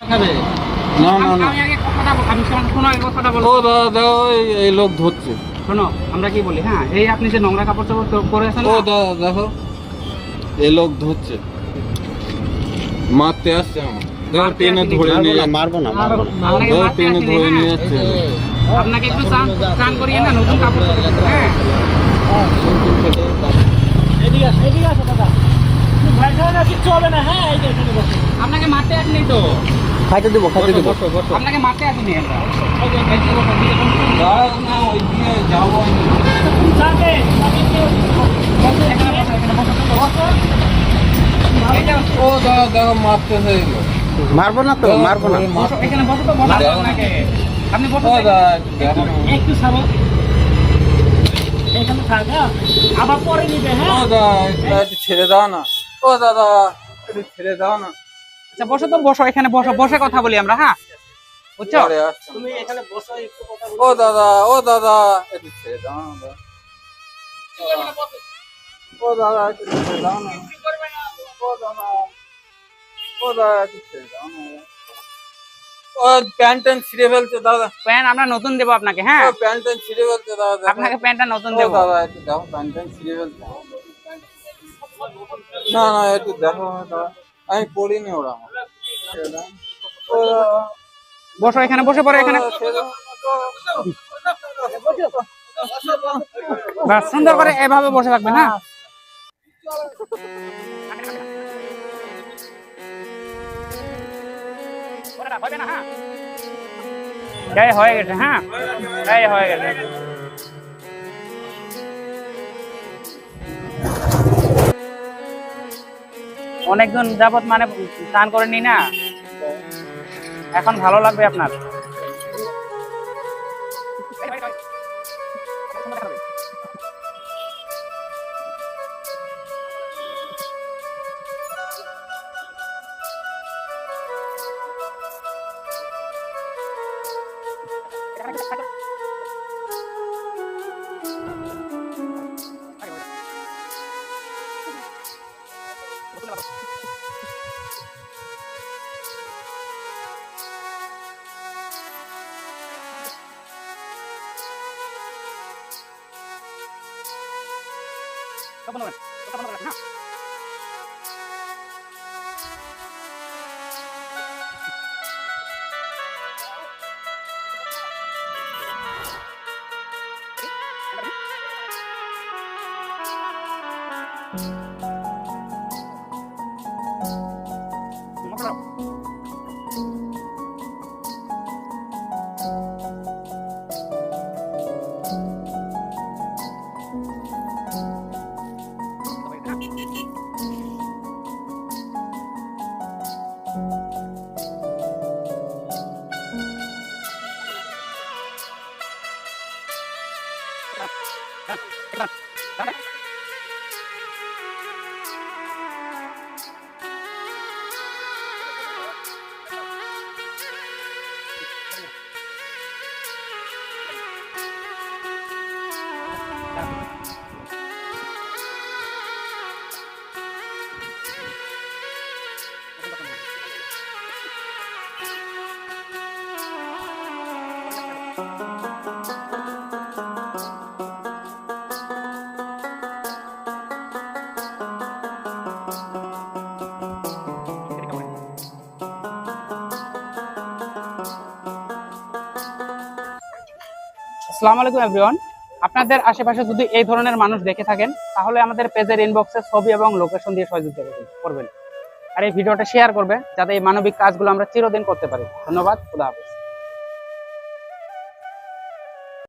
খাবে না না না। আমি আগে কথাটা বল- আমি শোনো শোনো আগে কথাটা বলো ও দাদা দেখো এই- এই লোক ধরছে। শোনো আমরা কি বলি হ্যাঁ? এই আপনি যে নোংরা কাপড় চাপড় পরে আছেন ও? দাদা দেখো। এই লোক ধরছে। মারতে আসছে আমার দেখো মারতে টেনে আসেনি, ধরে নিয়ে মারবো না মারবো না আপনাকে দেখো মারতে টেনে ধরে নিয়ে হ্যাঁ? যাচ্ছে আপনাকে একটু চান চান করিয়ে না নতুন কাপড় পরে দিতে, হ্যাঁ? আপনাকে মারতে আসেনি তো? খাইতে দেবো খাইতে দেবো। আপনাকে মারতে আসেনি মারবো না তো মারবো না। আপনি। একটু এখানে থাকা আবার পরে নিবে হ্যাঁ। ছেড়ে দাও না। ও দাদা ছেড়ে দাও না। আচ্ছা বসো তো বসো এখানে বসো বসে কথা বলি আমরা হ্যাঁ? বুঝছ? তুমি এখানে বসো একটু কথা ও দাদা ও দাদা একটু ছেড়ে দাও ও দাদা একটু ছেড়ে দাও না। ও দাদা ও দাদা একটু ছেড়ে দাও প্যান্ট ট্যান্ট ছিঁড়ে ফেলছে দাদা। প্যান্ট আমরা নতুন দেবো আপনাকে হ্যাঁ? প্যান্ট ট্যান্ট দাদা দেখো। আপনাকে প্যান্টটা নতুন দেবো। দাদা একটু দেখো প্যান্ট ছিঁড়ে ফেলছে। না না একটু দেখো দাদা। আমি পড়িনি ওরা বসো এখানে বসে পড়ো এখানে। বাস সুন্দর করে এভাবে বসে থাকবেন হ্যাঁ? এই হয়ে গেছে হ্যাঁ? হয়ে গেছে। অনেকদিন যাবত মানে স্নান করে নি এখন ভালো লাগবে আপনার? বন্ধ করেন ওটা বন্ধ করেন না আসসালামু আলাইকুম এভরিওয়ান আপনাদের আশেপাশে যদি এই ধরনের মানুষ দেখে থাকেন, তাহলে আমাদের পেজের ইনবক্সে ছবি এবং লোকেশন দিয়ে সহযোগিতা করবেন। আর এই ভিডিওটা শেয়ার করবে, যাতে এই মানবিক কাজগুলো আমরা চিরদিন করতে পারি। ধন্যবাদ, খুদা হাফেজ।